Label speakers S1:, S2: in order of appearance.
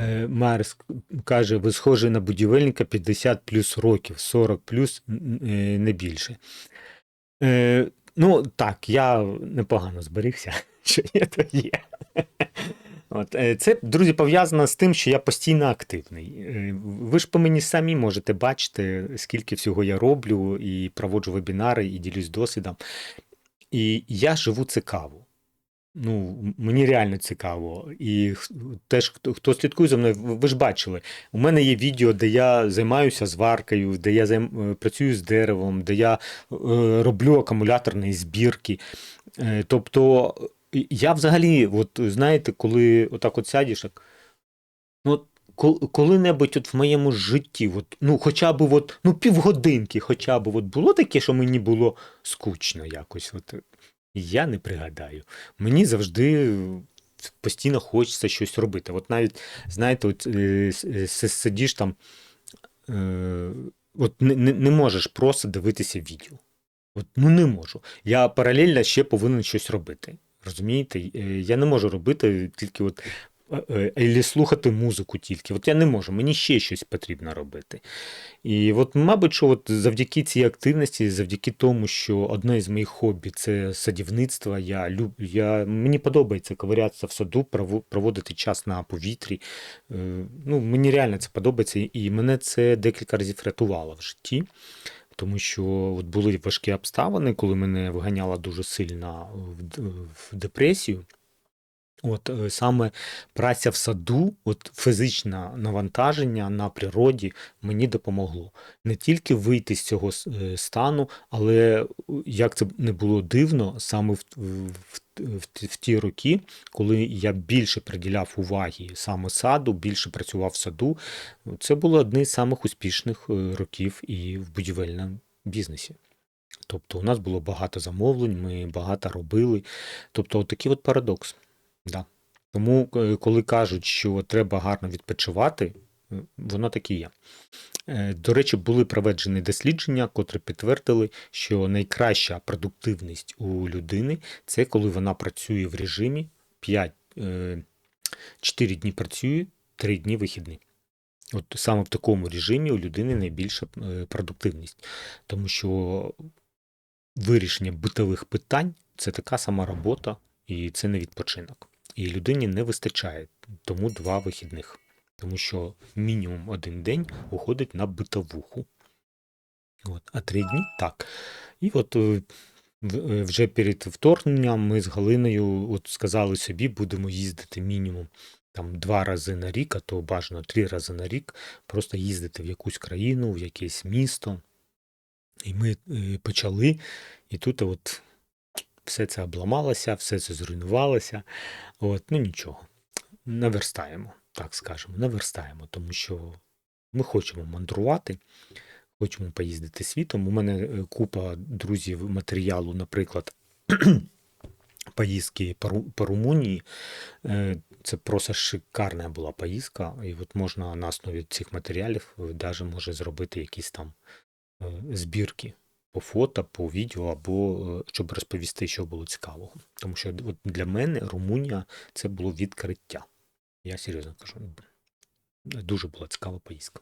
S1: Е, Мер ск- каже, ви схожі на будівельника 50 плюс років, 40 плюс е, не більше. Е, ну, так, я непогано зберігся, що є, то є. От, е, це, друзі, пов'язано з тим, що я постійно активний. Е, Ви ж по мені самі можете бачити, скільки всього я роблю, і проводжу вебінари, і ділюсь досвідом. І я живу цікаво. Ну, мені реально цікаво. І теж, хто, хто слідкує за мною, ви ж бачили, у мене є відео, де я займаюся зваркою, де я займ... е, працюю з деревом, де я е, роблю акумуляторні збірки. Е, тобто, я взагалі, от знаєте, коли отак от сядеш, так, ну, от, коли-небудь от в моєму житті, от, ну, хоча б от, ну, півгодинки, хоча б от було таке, що мені було скучно якось. От, я не пригадаю. Мені завжди постійно хочеться щось робити. От навіть, знаєте, от, е, е, сидиш там, е, от не, не, не можеш просто дивитися відео. От, ну не можу. Я паралельно ще повинен щось робити. Розумієте? Е, Я не можу робити тільки от. Е, е, Або слухати музику тільки. От я не можу, мені ще щось потрібно робити. І от, мабуть, що от завдяки цій активності, завдяки тому, що одне з моїх хобі це садівництво. Я люб, я, мені подобається ковирятися в саду, прово- проводити час на повітрі. Е, Ну, мені реально це подобається, і мене це декілька разів рятувало в житті. Тому що от були важкі обставини, коли мене виганяло дуже сильно в депресію. От е, саме праця в саду, от фізичне навантаження на природі мені допомогло не тільки вийти з цього е, стану, але е, як це не було дивно, саме в, в, в, в ті роки, коли я більше приділяв уваги саме саду, більше працював в саду, це було одне з самих успішних років і в будівельному бізнесі. Тобто у нас було багато замовлень, ми багато робили. Тобто, от такий от парадокс. Да. Тому, е, коли кажуть, що треба гарно відпочивати, е, воно так і є. Е, До речі, були проведені дослідження, котрі підтвердили, що найкраща продуктивність у людини це коли вона працює в режимі 5, 4 дні працює, 3 дні вихідні. От саме в такому режимі у людини найбільша продуктивність, тому що вирішення битових питань це така сама робота, і це не відпочинок. І людині не вистачає тому два вихідних, тому що мінімум один день уходить на битовуху. От, а три дні так. І от е, е, вже перед вторгненням ми з Галиною от сказали собі, будемо їздити мінімум там два рази на рік, а то бажано три рази на рік, просто їздити в якусь країну, в якесь місто. І ми е, почали, і тут от все це обламалося, все це зруйнувалося. От, ну нічого, наверстаємо, так скажемо, наверстаємо, тому що ми хочемо мандрувати, хочемо поїздити світом. У мене е, купа друзів матеріалу, наприклад, поїздки по, Румунії. Е, Це просто шикарна була поїздка, і от можна на основі цих матеріалів навіть може зробити якісь там е, збірки по фото, по відео, або е, щоб розповісти, що було цікавого. Тому що от для мене Румунія це було відкриття. Я серйозно кажу. Дуже була цікава поїздка.